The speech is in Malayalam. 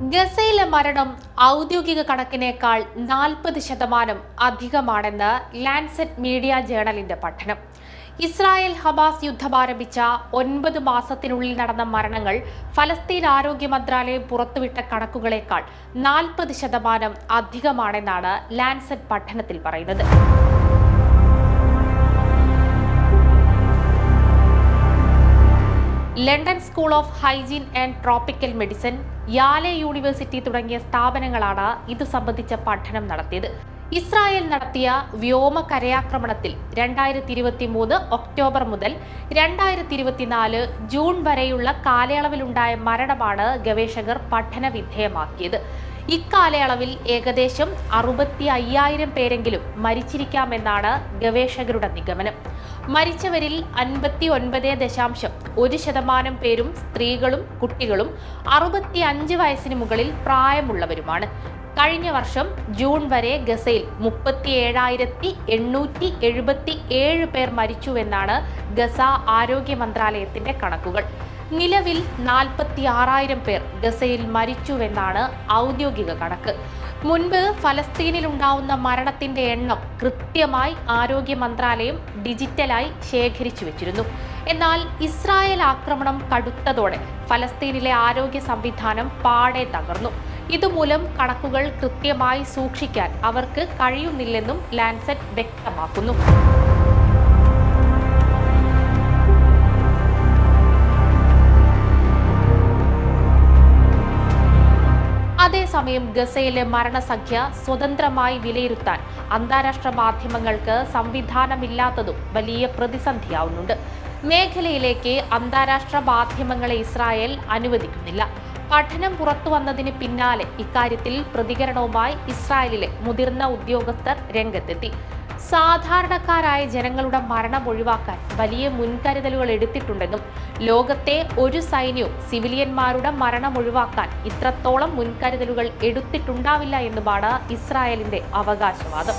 ഗസയിലെ മരണം ഔദ്യോഗിക കണക്കിനേക്കാൾ നാൽപ്പത് ശതമാനം അധികമാണെന്ന് ലാൻസെറ്റ് മീഡിയ ജേണലിന്റെ പഠനം. ഇസ്രായേൽ ഹമാസ് യുദ്ധം ആരംഭിച്ച ഒൻപത് മാസത്തിനുള്ളിൽ നടന്ന മരണങ്ങൾ ഫലസ്തീൻ ആരോഗ്യ മന്ത്രാലയം പുറത്തുവിട്ട കണക്കുകളേക്കാൾ നാൽപ്പത് ശതമാനം അധികമാണെന്നാണ് ലാൻസെറ്റ് പഠനത്തിൽ പറയുന്നത്. London school of hygiene and tropical medicine Yale university തുടങ്ങിയ സ്ഥാപനങ്ങളാണ് ഇതു സംബന്ധിച്ച പഠനം നടത്തിയത്. ഇസ്രായേൽ നടത്തിയ വ്യോമ കരയാക്രമണത്തിൽ രണ്ടായിരത്തി ഇരുപത്തി മൂന്ന് ഒക്ടോബർ മുതൽ രണ്ടായിരത്തി ഇരുപത്തിനാല് ജൂൺ വരെയുള്ള കാലയളവിലുണ്ടായ മരണമാണ് ഗവേഷകർ പഠന വിധേയമാക്കിയത് ഇക്കാലയളവിൽ ഏകദേശം അറുപത്തി അയ്യായിരം പേരെങ്കിലും മരിച്ചിരിക്കാമെന്നാണ് ഗവേഷകരുടെ നിഗമനം. മരിച്ചവരിൽ അൻപത്തി ഒൻപത് ദശാംശം ഒരു ശതമാനം പേരും സ്ത്രീകളും കുട്ടികളും അറുപത്തി അഞ്ച് വയസ്സിന് മുകളിൽ പ്രായമുള്ളവരുമാണ്. കഴിഞ്ഞ വർഷം ജൂൺ വരെ ഗസയിൽ മുപ്പത്തി ഏഴായിരത്തി എണ്ണൂറ്റി എഴുപത്തി ഏഴ് പേർ മരിച്ചുവെന്നാണ് ഗസ ആരോഗ്യ മന്ത്രാലയത്തിന്റെ കണക്കുകൾ. നിലവിൽ നാൽപ്പത്തി ആറായിരം പേർ ഗസയിൽ മരിച്ചുവെന്നാണ് ഔദ്യോഗിക കണക്ക്. മുൻപ് ഫലസ്തീനിൽ ഉണ്ടാവുന്ന മരണത്തിന്റെ എണ്ണം കൃത്യമായി ആരോഗ്യ മന്ത്രാലയം ഡിജിറ്റലായി ശേഖരിച്ചു വെച്ചിരുന്നു. എന്നാൽ ഇസ്രായേൽ ആക്രമണം കടുത്തതോടെ ഫലസ്തീനിലെ ആരോഗ്യ സംവിധാനം പാടെ തകർന്നു. ഇതുമൂലം കണക്കുകൾ കൃത്യമായി സൂക്ഷിക്കാൻ അവർക്ക് കഴിയുന്നില്ലെന്നും ലാൻസെറ്റ് വ്യക്തമാക്കുന്നു. അതേസമയം ഗസയിലെ മരണസംഖ്യ സ്വതന്ത്രമായി വിലയിരുത്താൻ അന്താരാഷ്ട്ര മാധ്യമങ്ങൾക്ക് സംവിധാനമില്ലാത്തതും വലിയ പ്രതിസന്ധിയാവുന്നുണ്ട്. മേഖലയിലേക്ക് അന്താരാഷ്ട്ര മാധ്യമങ്ങളെ ഇസ്രായേൽ അനുവദിക്കുന്നില്ല. പഠനം പുറത്തു വന്നതിന് പിന്നാലെ ഇക്കാര്യത്തിൽ പ്രതികരണവുമായി ഇസ്രായേലിലെ മുതിർന്ന ഉദ്യോഗസ്ഥർ രംഗത്തെത്തി. സാധാരണക്കാരായ ജനങ്ങളുടെ മരണം ഒഴിവാക്കാൻ വലിയ മുൻകരുതലുകൾ എടുത്തിട്ടുണ്ടെന്നും ലോകത്തെ ഒരു സൈന്യവും സിവിലിയന്മാരുടെ മരണം ഒഴിവാക്കാൻ ഇത്രത്തോളം മുൻകരുതലുകൾ എടുത്തിട്ടുണ്ടാവില്ല എന്നുമാണ് ഇസ്രായേലിന്റെ അവകാശവാദം.